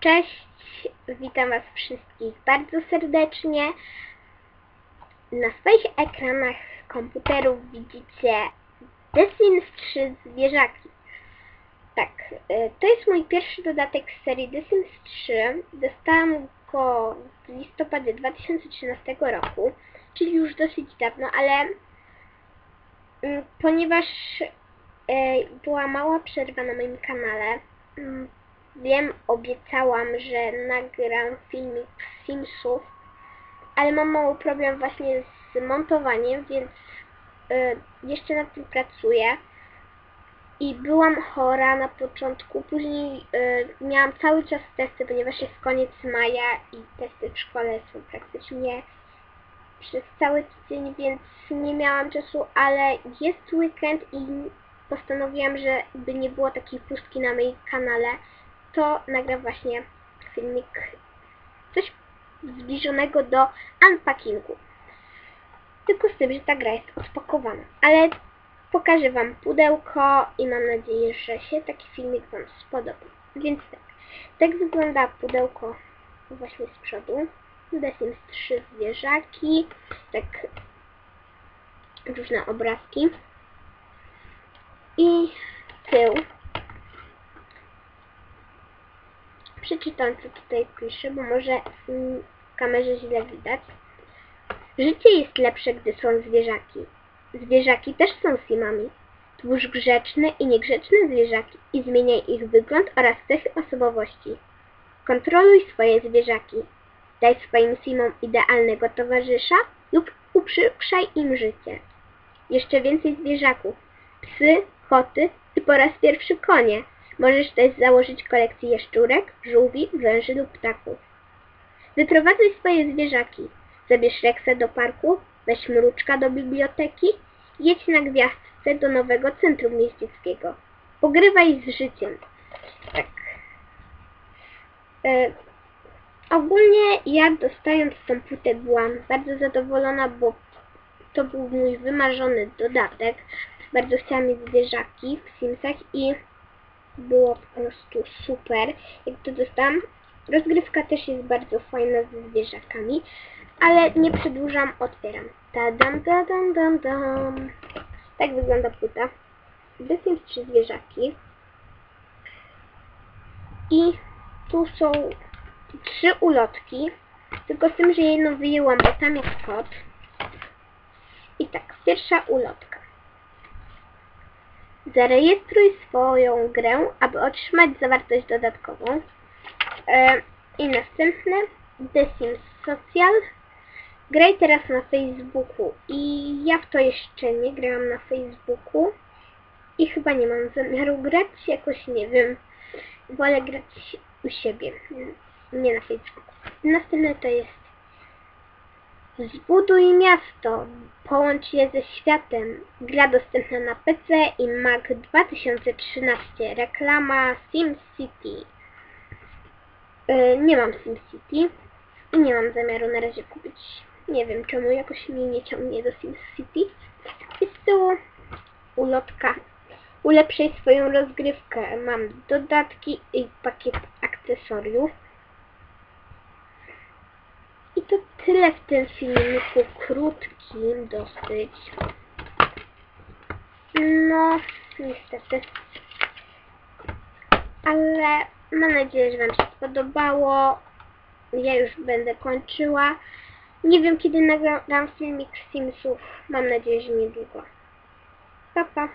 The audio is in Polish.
Cześć, witam Was wszystkich bardzo serdecznie. Na swoich ekranach komputerów widzicie The Sims 3 zwierzaki. Tak, y, to jest mój pierwszy dodatek z serii The Sims 3. Dostałam go w listopadzie 2013 roku, czyli już dosyć dawno, ale mm, ponieważ y, była mała przerwa na moim kanale, mm, Wiem, obiecałam, że nagram filmik z Simsów, ale mam mały problem właśnie z montowaniem, więc y, jeszcze nad tym pracuję. I byłam chora na początku, później y, miałam cały czas testy, ponieważ jest koniec maja i testy w szkole są praktycznie przez cały tydzień, więc nie miałam czasu, ale jest weekend i postanowiłam, że by nie było takiej pustki na moim kanale, to nagram właśnie filmik coś zbliżonego do unpackingu. Tylko z tym, że ta gra jest odpakowana. Ale pokażę Wam pudełko i mam nadzieję, że się taki filmik Wam spodoba. Więc tak, tak wygląda pudełko właśnie z przodu. The Sims 3 zwierzaki, tak różne obrazki. I tył przeczytam, co tutaj pisze, bo może w kamerze źle widać. Życie jest lepsze, gdy są zwierzaki. Zwierzaki też są simami. Twórz grzeczne i niegrzeczne zwierzaki i zmieniaj ich wygląd oraz cechy osobowości. Kontroluj swoje zwierzaki. Daj swoim simom idealnego towarzysza lub uprzykrzaj im życie. Jeszcze więcej zwierzaków. Psy, koty i po raz pierwszy konie. Możesz też założyć kolekcję jaszczurek, żółwi, węży lub ptaków. Wyprowadzaj swoje zwierzaki. Zabierz Rexa do parku, weź mruczka do biblioteki, jedź na gwiazdce do nowego centrum jeździeckiego. Pogrywaj z życiem. Tak. E, ogólnie ja dostając tą płytę byłam bardzo zadowolona, bo to był mój wymarzony dodatek. Bardzo chciałam mieć zwierzaki w Simsach i było po prostu super. Jak to dostałam, rozgrywka też jest bardzo fajna ze zwierzakami, ale nie przedłużam, otwieram. Tadam, tadam, dam, dam. Tak wygląda płyta. Obecnie trzy zwierzaki. I tu są trzy ulotki, tylko z tym, że jedną wyjęłam, bo tam jest kot. I tak, pierwsza ulotka. Zarejestruj swoją grę, aby otrzymać zawartość dodatkową. E, I następne The Sims Social. Graj teraz na Facebooku. I ja w to jeszcze nie grałam na Facebooku. I chyba nie mam zamiaru grać, jakoś nie wiem. Wolę grać u siebie, nie na Facebooku. Następne to jest Zbuduj miasto. Połącz je ze światem. Gra dostępna na PC i Mac 2013. Reklama SimCity. Yy, nie mam SimCity i nie mam zamiaru na razie kupić. Nie wiem czemu, jakoś mnie nie ciągnie do SimCity. Jest to ulotka. Ulepszaj swoją rozgrywkę. Mam dodatki i pakiet akcesoriów. To tyle w tym filmiku, krótkim dosyć. No, niestety. Ale mam nadzieję, że Wam się spodobało. Ja już będę kończyła. Nie wiem, kiedy nagram filmik z Simsów. Mam nadzieję, że niedługo. Pa, pa.